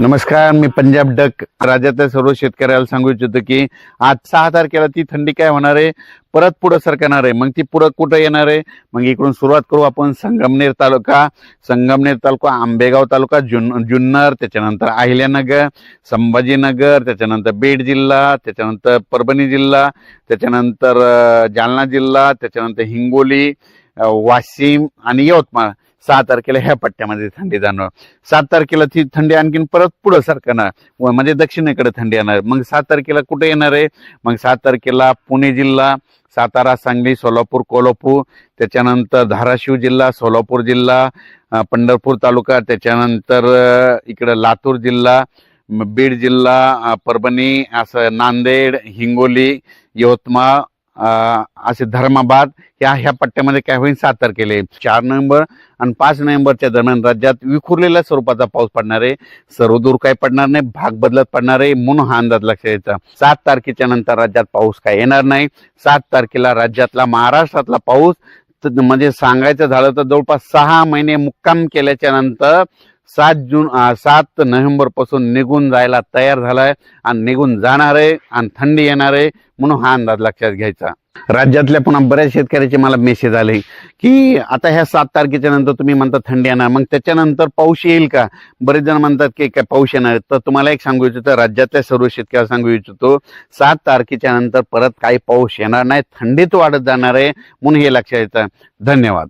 नमस्कार मी पंजाब डक. राज्यातल्या सर्व शेतकऱ्याला सांगू इच्छितो की आज सहा तारखेला ती थंडी काय होणार आहे? परत पुढं सरकणार आहे. मग ती पुढं कुठं येणार आहे? मग इकडून सुरुवात करू आपण संगमनेर तालुका. संगमनेर तालुका आंबेगाव तालुका जुन जुन्नर त्याच्यानंतर अहिल्यानगर संभाजीनगर त्याच्यानंतर बीड जिल्हा त्याच्यानंतर परभणी जिल्हा त्याच्यानंतर जालना जिल्हा त्याच्यानंतर हिंगोली वाशिम आणि यवतमाळ. सहा तारखेला ह्या पट्ट्यामध्ये थंडी जाणवणार सात तारखेला ती थंडी आणखीन परत पुढं सरकणार म्हणजे दक्षिणेकडे थंडी येणार. मग सात तारखेला कुठे येणार आहे? मग सात तारखेला पुणे जिल्हा सातारा सांगली सोलापूर कोल्हापूर. त्याच्यानंतर धाराशिव जिल्हा सोलापूर जिल्हा पंढरपूर तालुका. त्याच्यानंतर इकडं लातूर जिल्हा बीड जिल्हा परभणी असं नांदेड हिंगोली यवतमाळ असे धर्माबाद या ह्या पट्ट्यामध्ये काय होईल सात तारखेला चार नोव्हेंबर आणि पाच नोव्हेंबरच्या दरम्यान राज्यात विखुरलेल्या स्वरूपाचा पाऊस पडणार आहे. सर्वदूर काय पडणार नाही. भाग बदलत पडणार आहे. म्हणून हा अंदाज लक्षात यायचा सात तारखेच्या नंतर राज्यात पाऊस काय येणार नाही. सात तारखेला राज्यातला महाराष्ट्रातला पाऊस म्हणजे सांगायचं झालं तर जवळपास सहा महिने मुक्काम केल्याच्यानंतर सात जून सात नोव्हेंबरपासून निघून जायला तयार झालाय आणि निघून जाणार आहे आणि थंडी येणार आहे म्हणून हा अंदाज लक्षात घ्यायचा. राज्यातल्या पुन्हा बऱ्याच शेतकऱ्याचे मला मेसेज आले की आता ह्या सात तारखेच्या नंतर तुम्ही म्हणता थंडी येणार मग त्याच्यानंतर पाऊस येईल का? बरेच जण म्हणतात की काय पाऊस येणार तर तुम्हाला एक सांगू इच्छितो राज्यातल्या सर्व शेतकऱ्याला सांगू इच्छितो सात तारखेच्या नंतर परत काही पाऊस येणार नाही थंडीत वाढत जाणार आहे म्हणून हे लक्षात येतं. धन्यवाद.